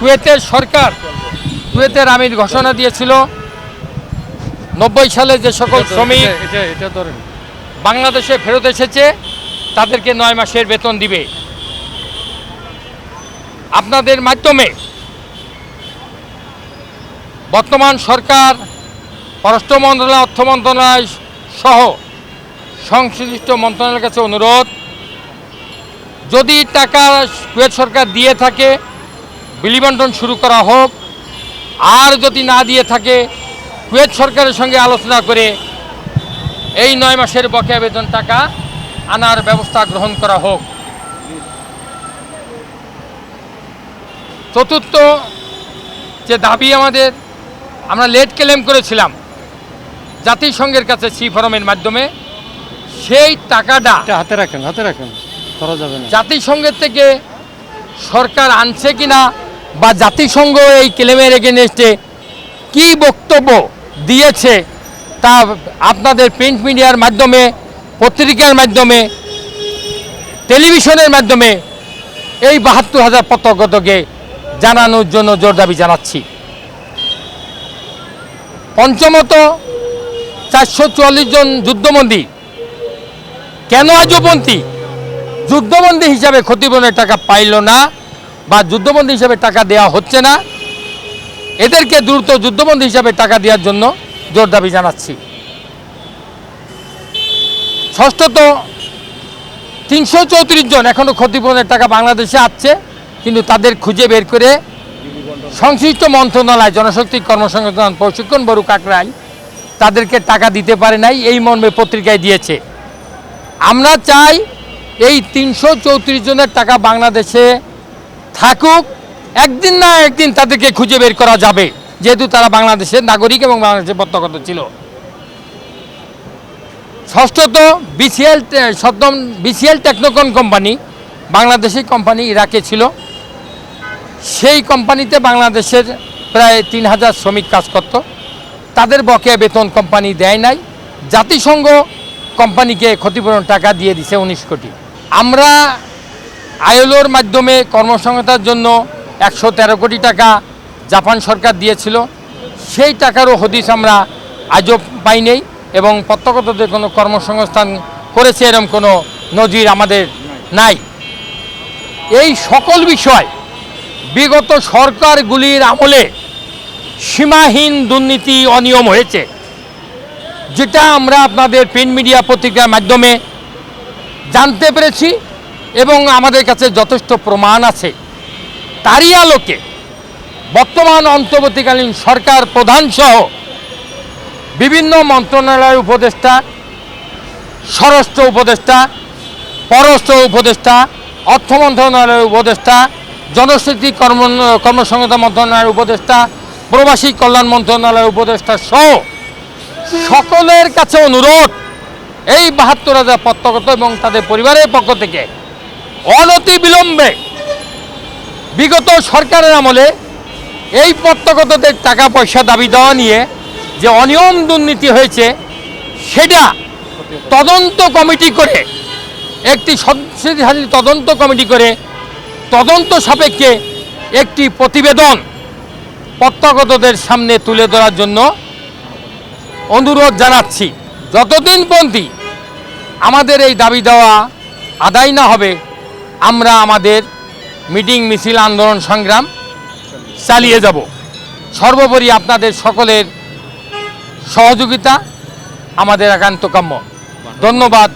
কুয়েতের সরকার কুয়েতের আমির ঘোষণা দিয়েছিল নব্বই সালে যে সকল শ্রমিক বাংলাদেশে ফেরত এসেছে তাদেরকে নয় মাসের বেতন দিবে। আপনাদের মাধ্যমে বর্তমান সরকার পররাষ্ট্র মন্ত্রণালয় অর্থ মন্ত্রণালয় সহ সংশ্লিষ্ট মন্ত্রণালয়ের কাছে অনুরোধ যদি টাকা কুয়েত সরকার দিয়ে থাকে বিলিবন্টন শুরু করা হোক আর যদি না দিয়ে থাকে কুয়েত সরকারের সঙ্গে আলোচনা করে এই নয় মাসের বকেয়া বেতন টাকা আনার ব্যবস্থা গ্রহণ করা হোক। চতুর্থ যে দাবি আমাদের আমরা লেট ক্লেম করেছিলাম জাতিসংঘের কাছে সি ফরমের মাধ্যমে সেই টাকাটা হাতে রাখেন হাতে রাখেন ধরা যাবে না। জাতিসংঘের থেকে সরকার আনছে কিনা বা জাতিসংঘ এই ক্লেমের এগেনস্টে কি বক্তব্য দিয়েছে তা আপনাদের প্রিন্ট মিডিয়ার মাধ্যমে, পত্রিকার মাধ্যমে টেলিভিশনের মাধ্যমে এই বাহাত্তর হাজার পত্রগতকে জানানোর জন্য জোর দাবি জানাচ্ছি। পঞ্চমত, চারশো চুয়াল্লিশ জন যুদ্ধবন্দী, কেন আজবন্দী যুদ্ধবন্দী হিসাবে ক্ষতিপূরণের টাকা পাইল না। বা যুদ্ধবন্দী হিসাবে টাকা দেওয়া হচ্ছে না। এদেরকে দ্রুত যুদ্ধবন্দী হিসাবে টাকা দেওয়ার জন্য জোর দাবি জানাচ্ছি। ষষ্ঠত, তিনশো চৌত্রিশ জন এখনও ক্ষতিপূরণের টাকা বাংলাদেশে আসছে, কিন্তু তাদের খুঁজে বের করে সংশ্লিষ্ট মন্ত্রণালয়, জনশক্তি কর্মসংস্থান, প্রশিক্ষণ বড়ু কাকরাই তাদেরকে টাকা দিতে পারে নাই, এই মর্মে পত্রিকায় দিয়েছে। আমরা চাই এই তিনশো চৌত্রিশ জনের টাকা বাংলাদেশে থাকুক, একদিন না একদিন তাদেরকে খুঁজে বের করা যাবে। যেহেতু তারা বাংলাদেশের নাগরিক এবং বাংলাদেশের প্রত্যাগত ছিল। ষষ্ঠত, BCL সদ্যম BCL Technocon company, Bangladeshi company ইরাকে ছিল। সেই কোম্পানিতে বাংলাদেশের প্রায় তিন হাজার শ্রমিক কাজ করত। তাদের বকেয়া বেতন কোম্পানি দেয় নাই। জাতিসংঘ কোম্পানিকে ক্ষতিপূরণ টাকা দিয়ে দিছে উনিশ কোটি। আমরা আইএলওর মাধ্যমে কর্মসংস্থার জন্য একশো তেরো কোটি টাকা জাপান সরকার দিয়েছিল। সেই টাকারও হদিস আমরা আজও পাই নেই এবং প্রত্যক্ষতদের কোনো কর্মসংস্থান করেছে এরকম কোনো নজির আমাদের নাই। এই সকল বিষয় বিগত সরকারগুলির আমলে সীমাহীন দুর্নীতি অনিয়ম হয়েছে। যেটা আমরা আপনাদের প্রিন্ট মিডিয়া পত্রিকার মাধ্যমে জানতে পেরেছি। এবং আমাদের কাছে যথেষ্ট প্রমাণ আছে। তারই আলোকে বর্তমান অন্তর্বর্তীকালীন সরকার প্রধান সহ বিভিন্ন মন্ত্রণালয়ের উপদেষ্টা, স্বরাষ্ট্র উপদেষ্টা, পররাষ্ট্র উপদেষ্টা, অর্থ মন্ত্রণালয়ের উপদেষ্টা জনশক্তি কর্ম, কর্মসংস্থান মন্ত্রণালয়ের উপদেষ্টা, প্রবাসী কল্যাণ মন্ত্রণালয়ের উপদেষ্টা সহ সকলের কাছে অনুরোধ, এই বাহাত্তর হাজার প্রত্যগত এবং তাদের পরিবারের পক্ষ থেকে অনতি বিলম্বে বিগত সরকারের আমলে এই প্রত্যগতদের টাকা পয়সা দাবি দেওয়া নিয়ে যে অনিয়ম দুর্নীতি হয়েছে, সেটা তদন্ত কমিটি করে, একটি শক্তিশালী তদন্ত কমিটি করে তদন্ত সাপেক্ষে একটি প্রতিবেদন প্রত্যাগতদের সামনে তুলে ধরার জন্য অনুরোধ জানাচ্ছি। যতদিন পর্যন্ত আমাদের এই দাবি দেওয়া আদায় না হবে আমরা আমাদের মিটিং মিছিল আন্দোলন সংগ্রাম চালিয়ে যাব। সর্বোপরি আপনাদের সকলের সহযোগিতা, আমাদের একান্ত কাম্য। ধন্যবাদ।